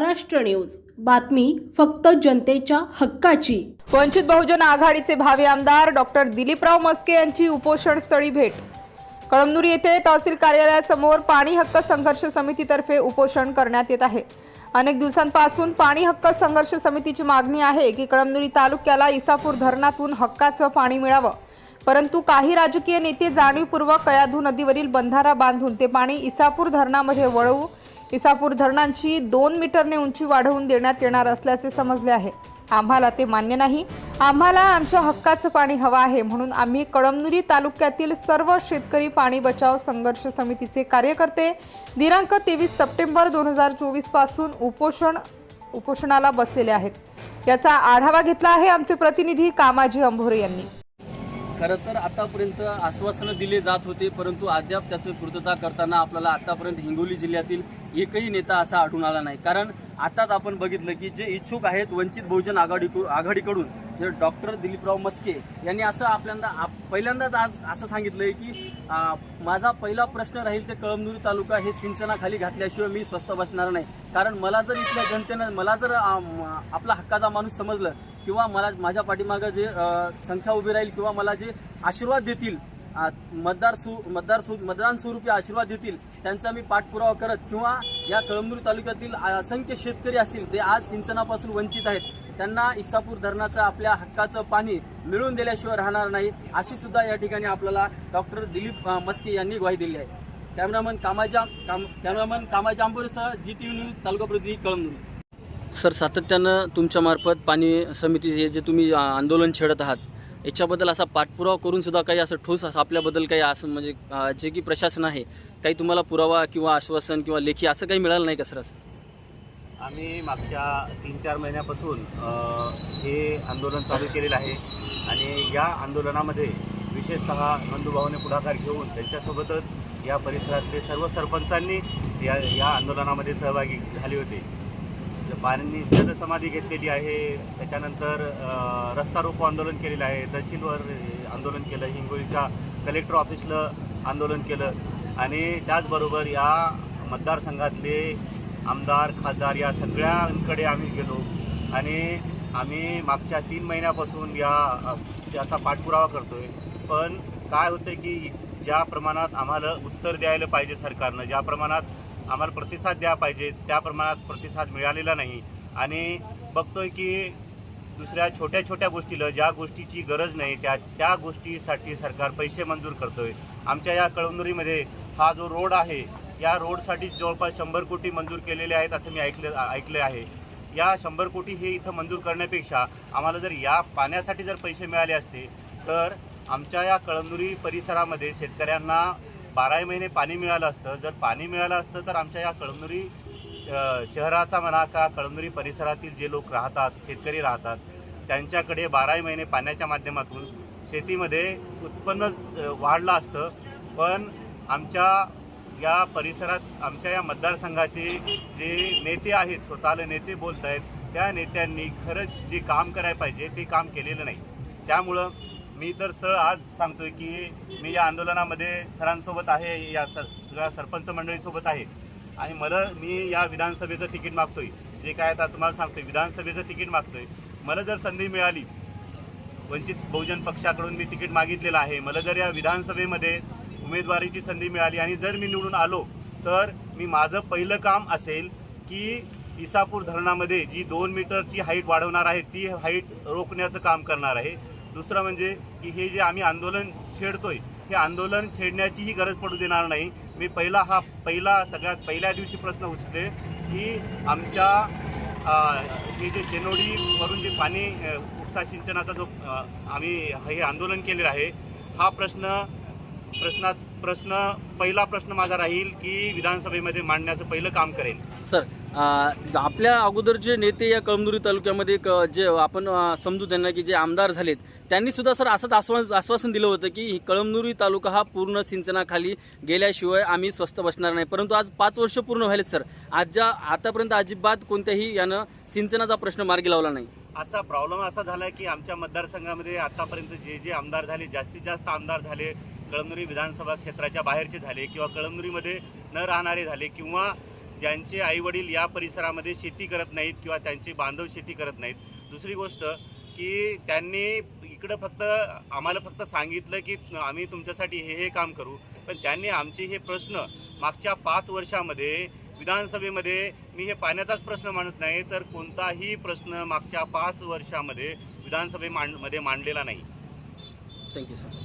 Maharashtra news. बातमी फक्त जनतेच्या हक्काची. वंचित बहुजन आघाडीचे भावी आमदार डॉक्टर दिलीपराव मस्के यांची उपोषणस्थळी भेट. कळमनुरी येथे तहसील कार्यालयासमोर पाणी हक्क संघर्ष समितीतर्फे उपोषण करण्यात येत आहे. अनेक दिवसांपासून पाणी हक्क संघर्ष समितीची मागणी आहे की कळमनुरी तालुक्याला इसापूर धरणातून हक्काचं पाणी मिळावं. परंतु काही राजकीय नेते जाणीवपूर्वक कयाधू नदीवरील बंधारा बांधून ते पाणी इसापूर धरणामध्ये वळवू इसापूर धरणांची दोन मीटरने उंची वाढवून देण्यात येणार असल्याचे समजले आहे. आम्हाला ते मान्य नाही. आम्हाला आमच्या हक्काचं पाणी हवं आहे म्हणून आम्ही कळमनुरी तालुक्यातील सर्व शेतकरी पाणी बचाव संघर्ष समितीचे कार्यकर्ते दिनांक तेवीस सप्टेंबर दोन हजार चोवीसपासून उपोषण उपोषणाला बसलेले आहेत. याचा आढावा घेतला आहे आमचे प्रतिनिधी कामाजी अंभोरे यांनी. खरं तर आतापर्यंत आश्वासनं दिले जात होते परंतु अद्याप त्याचं पूर्तता करताना आपल्याला आतापर्यंत हिंगोली जिल्ह्यातील एकही नेता असा आढळून आला नाही. कारण आताच आपण बघितलं की जे इच्छुक आहेत वंचित बहुजन आघाडी आघाडीकडून जे डॉक्टर दिलीपराव मस्के यांनी असं आपल्यांदा आप पहिल्यांदाच आज असं सांगितलंय की आ, माझा पहिला प्रश्न राहील ते कळमनुरी तालुका हे सिंचनाखाली घातल्याशिवाय मी स्वस्त बसणार नाही. कारण मला जर इथल्या जनतेनं मला जर आपला हक्काचा माणूस समजलं किंवा मला माझ्या पाठीमागं जे संख्या उभी राहील किंवा मला जे आशीर्वाद देतील मतदार सु मतदार सु मतदान स्वरूपी आशीर्वाद देतील. त्यांचा मी पाठपुरावा करत किंवा या कळमनुरी तालुक्यातील असंख्य शेतकरी असतील ते आज सिंचनापासून वंचित आहेत. त्यांना इसापूर धरणाचं आपल्या हक्काचं पाणी मिळवून दिल्याशिवाय राहणार नाही अशी सुद्धा या ठिकाणी आपल्याला डॉक्टर दिलीप मस्के यांनी ग्वाही दिली आहे. कॅमेरामन कामाच्या काम कॅमेरामन कामाच्या आंबोरेसह जी टी व्ही न्यूज तालुका प्रतिनिधी कळमनुरी. सर सातत्यानं तुमच्यामार्फत पाणी समितीचे जे तुम्ही आंदोलन छेडत आहात याच्याबद्दल असा पाठपुरावा करून सुद्धा काही असं ठोस असं आपल्याबद्दल काही असं म्हणजे जे की प्रशासन आहे काही तुम्हाला पुरावा किंवा आश्वासन किंवा लेखी असं काही मिळालं नाही का सर? असं आम्ही मागच्या तीन चार महिन्यापासून हे आंदोलन चालू केलेलं आहे आणि या आंदोलनामध्ये विशेषतः नंदूभाऊने पुढाकार घेऊन त्यांच्यासोबतच या परिसरातले सर्व सरपंचांनी या या आंदोलनामध्ये सहभागी झाले होते. पाणी जलसमाधी घेतलेली आहे. त्याच्यानंतर रस्ता रोको आंदोलन केलेलं आहे. तहसीलवर आंदोलन केलं हिंगोलीच्या कलेक्टर ऑफिसला आंदोलन केलं. आणि त्याचबरोबर या मतदारसंघातले आमदार खासदार या सगळ्यांकडे आम्ही गेलो. आणि आम्ही मागच्या तीन महिन्यापासून या त्याचा याचा पाठपुरावा आहे पण काय होतं की ज्या प्रमाणात आम्हाला उत्तर द्यायला पाहिजे सरकारनं ज्या प्रमाणात आम्हाला प्रतिसाद द्या पाहिजे. त्या प्रमाणात प्रतिसाद मिळालेला नाही. आणि बघतोय की दुसऱ्या छोट्या छोट्या गोष्टीला ज्या गोष्टीची गरज नाही त्या त्या गोष्टीसाठी सरकार पैसे मंजूर करतोय. आमच्या या कळमनुरीमध्ये हा जो रोड आहे या रोडसाठी जवळपास शंभर कोटी मंजूर केलेले आहेत असं मी ऐकले ऐकले आहे. या शंभर कोटी हे इथं मंजूर करण्यापेक्षा आम्हाला जर या पाण्यासाठी जर पैसे मिळाले असते तर आमच्या या कळमनुरी परिसरामध्ये शेतकऱ्यांना बाराही महिने पाणी मिळालं असतं. जर पाणी मिळालं असतं तर आमच्या या कळमनुरी शहराचा म्हणा का कळमनुरी परिसरातील जे लोक राहतात शेतकरी राहतात त्यांच्याकडे बाराही महिने पाण्याच्या माध्यमातून शेतीमध्ये उत्पन्न वाढलं असतं. पण आमच्या या परिसरात आमच्या या मतदारसंघाचे जे नेते आहेत स्वतःला नेते बोलत आहेत त्या नेत्यांनी खरंच जे काम करायला पाहिजे ते काम केलेलं नाही. त्यामुळं मी तर सर आज सांगतोय की मी या आंदोलनामध्ये सरांसोबत आहे या सर सगळ्या सरपंच मंडळीसोबत आहे. आणि मला मी या विधानसभेचं तिकीट मागतोय. जे काय आता तुम्हाला सांगतोय विधानसभेचं तिकीट मागतोय. मला जर संधी मिळाली वंचित बहुजन पक्षाकडून मी तिकीट मागितलेलं आहे. मला जर या विधानसभेमध्ये उमेदवारीची संधी मिळाली आणि जर मी निवडून आलो तर मी माझं पहिलं काम असेल की इसापूर धरणामध्ये जी दोन मीटरची हाईट वाढवणार आहे ती हाईट रोखण्याचं काम करणार आहे. दुसरं म्हणजे की हे जे आम्ही आंदोलन छेडतोय हे आंदोलन छेडण्याचीही गरज पडू देणार नाही. मी पहिला हा पहिला सगळ्यात पहिल्या दिवशी प्रश्न उचलते की आमच्या हे जे शेनोडीवरून जे पाणी उपसा सिंचनाचा जो आम्ही हे आंदोलन केलेलं आहे हा प्रश्न प्रश्नात प्रश्न पहिला प्रश्न माझा राहील की विधानसभेमध्ये मांडण्याचं पहिलं काम करेल. सर आपल्या अगोदर जे नेते या कळमनुरी तालुक्यामध्ये क- जे आपण समजू त्यांना की जे आमदार झालेत त्यांनी सुद्धा सर असंच आश्वास आश्वासन दिलं होतं की कळमनुरी तालुका हा पूर्ण सिंचनाखाली गेल्याशिवाय आम्ही स्वस्त बसणार नाही. परंतु आज पाच वर्ष पूर्ण व्हायलेत सर. आज ज्या आतापर्यंत अजिबात कोणत्याही यानं सिंचनाचा प्रश्न मार्गी लावला नाही. असा प्रॉब्लेम असा झाला की आमच्या मतदारसंघामध्ये आतापर्यंत जे जे आमदार झाले जास्तीत जास्त आमदार झाले कळमनुरी विधानसभा क्षेत्राच्या बाहेरचे झाले किंवा कळमनुरीमध्ये न राहणारे झाले किंवा ज्यांचे आईवडील या परिसरामध्ये शेती करत नाहीत किंवा त्यांचे बांधव शेती करत नाहीत. दुसरी गोष्ट की त्यांनी इकडं फक्त आम्हाला फक्त सांगितलं की आम्ही तुमच्यासाठी हे हे काम करू. पण त्यांनी आमचे हे प्रश्न मागच्या पाच वर्षामध्ये विधानसभेमध्ये मी हे पाण्याचाच प्रश्न मांडत नाही तर कोणताही प्रश्न मागच्या पाच वर्षामध्ये विधानसभे मांडमध्ये मांडलेला नाही. Thank you sir